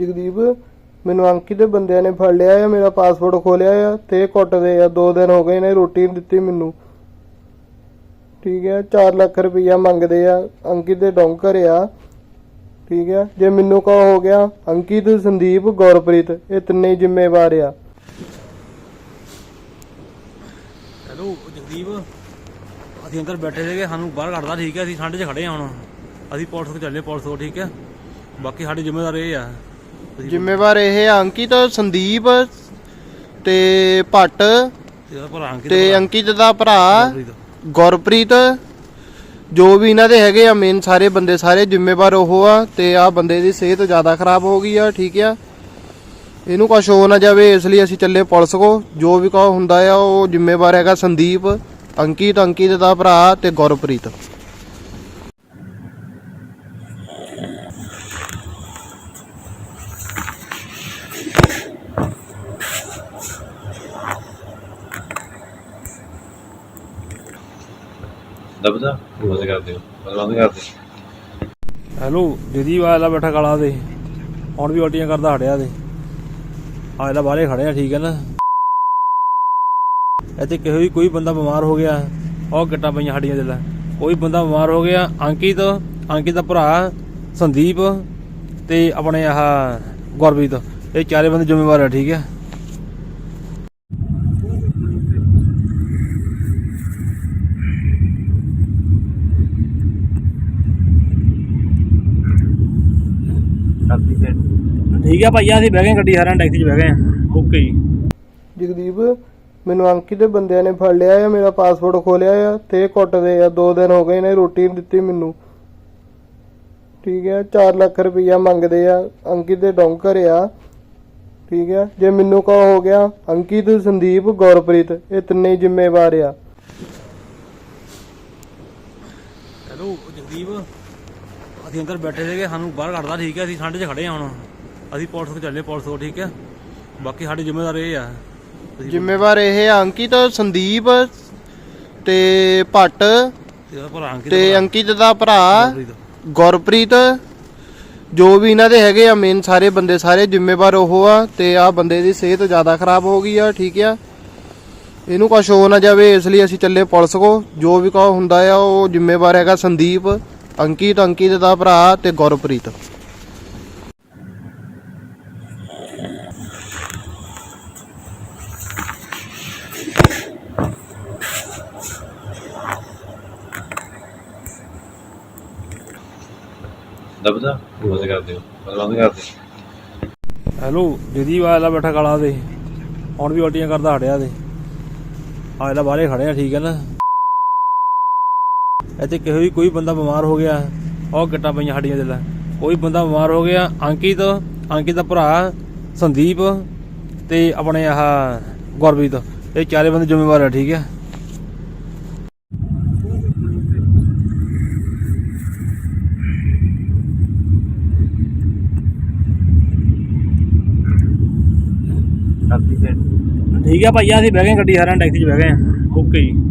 ਜਗਦੀਪ, ਮੈਨੂੰ ਅੰਕਿਤ ਦੇ ਬੰਦਿਆਂ ਨੇ ਫੜ ਲਿਆ ਆ, ਮੇਰਾ ਪਾਸਪੋਰਟ ਖੋਲਿਆ ਆ ਤੇ ਕੁੱਟਦੇ ਆ। ਦੋ ਦਿਨ ਹੋ ਗਏ ਨੇ ਰੋਟੀ ਨਹੀਂ ਦਿੱਤੀ ਮੈਨੂੰ। ਠੀਕ ਹੈ 4 ਲੱਖ ਰੁਪਈਆ ਮੰਗਦੇ ਆ। ਅੰਕਿਤ ਦੇ ਡੌਂਕਰ ਆ। ਠੀਕ ਹੈ ਜੇ ਮੈਨੂੰ ਕੋ ਹੋ ਗਿਆ, ਅੰਕਿਤ, ਸੰਦੀਪ, ਗੁਰਪ੍ਰੀਤ, ਇਹ ਤਿੰਨੇ ਜ਼ਿੰਮੇਵਾਰ ਆ। ਹੈਲੋ, ਜਗਦੀਪ, ਅਸੀਂ ਅੰਦਰ ਬੈਠੇ ਸੀਗੇ, ਸਾਨੂੰ ਬਾਹਰ ਕੱਢਦਾ ਠੀਕ ਹੈ ਅਸੀਂ ਠੰਡ 'ਚ ਖੜੇ ਹਾਂ ਹੁਣ। ਅਸੀਂ ਪੁਲਿਸ ਕੋਲ ਚੱਲੇ, ਪੁਲਿਸ ਕੋਲ, ਠੀਕ ਹੈ ਬਾਕੀ ਸਾਡੀ ਜ਼ਿੰਮੇਵਾਰ ਇਹ ਆ। ਤੁਸੀਂ ਜ਼ਿੰਮੇਵਾਰ ਇਹ ਆ ਅੰਕਿਤ ਸੰਦੀਪ ਤੇ ਭੱਟ ਇਹਦਾ ਭਰਾ ਅੰਕਿਤ ਤੇ ਅੰਕਿਤ ਦਾ ਭਰਾ ਗੁਰਪ੍ਰੀਤ। ਗੁਰਪ੍ਰੀਤ। ਜੋ ਵੀ ਇਹਨਾਂ ਦੇ ਹੈਗੇ ਆ ਮੇਨ ਸਾਰੇ ਬੰਦੇ ਸਾਰੇ ਜ਼ਿੰਮੇਵਾਰ ਉਹ ਆ ਤੇ ਆ ਬੰਦੇ ਦੀ ਸਿਹਤ ਜ਼ਿਆਦਾ ਖਰਾਬ ਹੋ ਗਈ ਆ ਠੀਕ ਆ। ਇਹਨੂੰ ਕੁਛ ਹੋ ਨਾ ਜਾਵੇ ਇਸ ਲਈ ਅਸੀਂ ਚੱਲੇ ਪੁਲਿਸ ਕੋ। ਜੋ ਵੀ ਕੋ ਹੁੰਦਾ ਆ ਉਹ ਜ਼ਿੰਮੇਵਾਰ ਹੈਗਾ ਸੰਦੀਪ ਅੰਕਿਤ ਅੰਕਿਤ ਦਾ ਭਰਾ ਤੇ ਗੁਰਪ੍ਰੀਤ। ਦਬਦਾ ਬੰਦ ਕਰ ਦਿਓ ਬੰਦ ਕਰ ਦੇ ਹੈਲੋ ਜਗਦੀਪ ਆਲਾ ਬੈਠਾ ਕਾਲਾ ਦੇ। ਹੁਣ ਵੀ ਉਲਟੀਆਂ ਕਰਦਾ ਹਟਿਆ ਦੇ। ਆਇਲਾ ਬਾਹਰੇ ਖੜੇ ਠੀਕ ਹੈ ਨਾ। ਇੱਥੇ ਕਿਸੇ ਵੀ ਕੋਈ ਬੰਦਾ ਬਿਮਾਰ ਹੋ ਗਿਆ, ਉਹ ਗਿੱਟਾਂ ਪਈਆਂ ਸਾਡੀਆਂ ਦੇ ਲੈ। ਕੋਈ ਬੰਦਾ ਬਿਮਾਰ ਹੋ ਗਿਆ, ਅੰਕਿਤ ਅੰਕਿਤ ਦਾ ਭਰਾ, ਸੰਦੀਪ ਤੇ ਆਪਣੇ ਆਹ ਗੁਰਪ੍ਰੀਤ ਇਹ ਚਾਰੇ ਬੰਦੇ ਜ਼ਿੰਮੇਵਾਰ ਆ, ਠੀਕ ਹੈ ਕਰਦੀ ਠੀਕ ਹੈ ਭਾਈਆ ਅਸੀਂ ਬਹਿ ਗਏ ਗੱਡੀ ਸਾਰਿਆਂ ਟੈਕਸੀ 'ਚ ਬਹਿ ਗਏ ਆ ਓਕੇ ਜੀ। ਜਗਦੀਪ ਮੈਨੂੰ ਅੰਕਿਤ ਦੇ ਬੰਦਿਆਂ ਨੇ ਫੜ ਲਿਆ ਆ ਮੇਰਾ ਪਾਸਪੋਰਟ ਖੋਲਿਆ ਆ ਤੇ ਕੁੱਟਦੇ ਆ ਦੋ ਦਿਨ ਹੋ ਗਏ ਨੇ ਰੋਟੀ ਨਹੀਂ ਦਿੱਤੀ ਮੈਨੂੰ। ਠੀਕ ਹੈ 4 ਲੱਖ ਰੁਪਈਆ ਮੰਗਦੇ ਆ ਅੰਕਿਤ ਦੇ ਡੌਂਕਰ ਆ। ਠੀਕ ਹੈ ਜੇ ਮੈਨੂੰ ਕੋ ਹੋ ਗਿਆ ਅੰਕਿਤ ਸੰਦੀਪ ਗੁਰਪ੍ਰੀਤ ਇਹ ਤਿੰਨੇ ਹੀ ਜ਼ਿੰਮੇਵਾਰ ਆ। ਹੈਲੋ ਜਗਦੀਪ। ਅਸੀਂ ਅੰਦਰ ਬੈਠੇ ਸੀਗੇ ਸਾਨੂੰ ਬਾਹਰ ਕੱਢਦਾ ਠੀਕ ਹੈ ਅਸੀਂ ਠੰਡ 'ਚ ਖੜੇ ਹਾਂ ਹੁਣ। ਅਸੀਂ ਪੁਲਿਸ ਕੋਲ ਚੱਲੇ ਪੁਲਿਸ ਕੋਲ ਠੀਕ ਹੈ। ਬਾਕੀ ਸਾਡੀ ਜ਼ਿੰਮੇਵਾਰ ਇਹ ਆ। ਜ਼ਿੰਮੇਵਾਰ ਇਹ ਆ ਅੰਕਿਤ ਸੰਦੀਪ ਤੇ ਭੱਟ ਇਹਦਾ ਭਰਾ ਅੰਕਿਤ ਤੇ ਭਰਾ। ਅੰਕਿਤ ਦਾ ਭਰਾ ਗੁਰਪ੍ਰੀਤ। ਜੋ ਵੀ ਇਹਨਾਂ ਦੇ ਹੈਗੇ ਆ ਮੇਨ ਸਾਰੇ ਬੰਦੇ ਸਾਰੇ ਜ਼ਿੰਮੇਵਾਰ ਉਹ ਆ ਤੇ ਆ ਬੰਦੇ ਦੀ ਸਿਹਤ ਜ਼ਿਆਦਾ ਖਰਾਬ ਹੋ ਗਈ ਆ ਠੀਕ ਆ। ਇਹਨੂੰ ਕੁਛ ਹੋ ਨਾ ਜਾਵੇ ਇਸ ਲਈ ਅਸੀਂ ਚੱਲੇ ਪੁਲਿਸ ਕੋ ਜੋ ਵੀ ਕੋ ਹੁੰਦਾ ਆ ਉਹ ਜ਼ਿੰਮੇਵਾਰ ਹੈਗਾ ਸੰਦੀਪ। ਅੰਕਿਤ ਅੰਕਿਤ ਦਾ ਭਰਾ ਤੇ ਗੁਰਪ੍ਰੀਤ। ਦਬਦਾ ਬੰਦ ਕਰ ਦਿਓ ਬੰਦ ਕਰ ਦੇ ਹੈਲੋ ਜਗਦੀਪ ਆਲਾ ਬੈਠਾ ਕਾਲਾ ਦੇ ਹੁਣ ਵੀ ਉਲਟੀਆਂ ਕਰਦਾ ਹਟਿਆ ਦੇ ਆਇਲਾ ਬਾਹਰੇ ਖੜੇ ਆ ਠੀਕ ਹੈ ਨਾ। ਇੱਥੇ ਕਿਸੇ ਵੀ ਕੋਈ ਬੰਦਾ ਬਿਮਾਰ ਹੋ ਗਿਆ ਉਹ ਗਿੱਟਾਂ ਪਈਆਂ ਸਾਡੀਆਂ ਦੇ ਲੈ ਕੋਈ ਬੰਦਾ ਬਿਮਾਰ ਹੋ ਗਿਆ ਅੰਕਿਤ ਅੰਕਿਤ ਦਾ ਭਰਾ ਸੰਦੀਪ ਤੇ ਆਪਣੇ ਆਹ ਗੁਰਪ੍ਰੀਤ ਇਹ ਚਾਰੇ ਬੰਦੇ ਜ਼ਿੰਮੇਵਾਰ ਆ ਠੀਕ ਹੈ ਠੀਕ ਹੈ ਭਾਈਆ ਅਸੀਂ ਬਹਿ ਗਏ ਗੱਡੀ ਸਾਰਿਆਂ ਟੈਕਸੀ 'ਚ ਬਹਿ ਗਏ ਆ ਓਕੇ ਜੀ।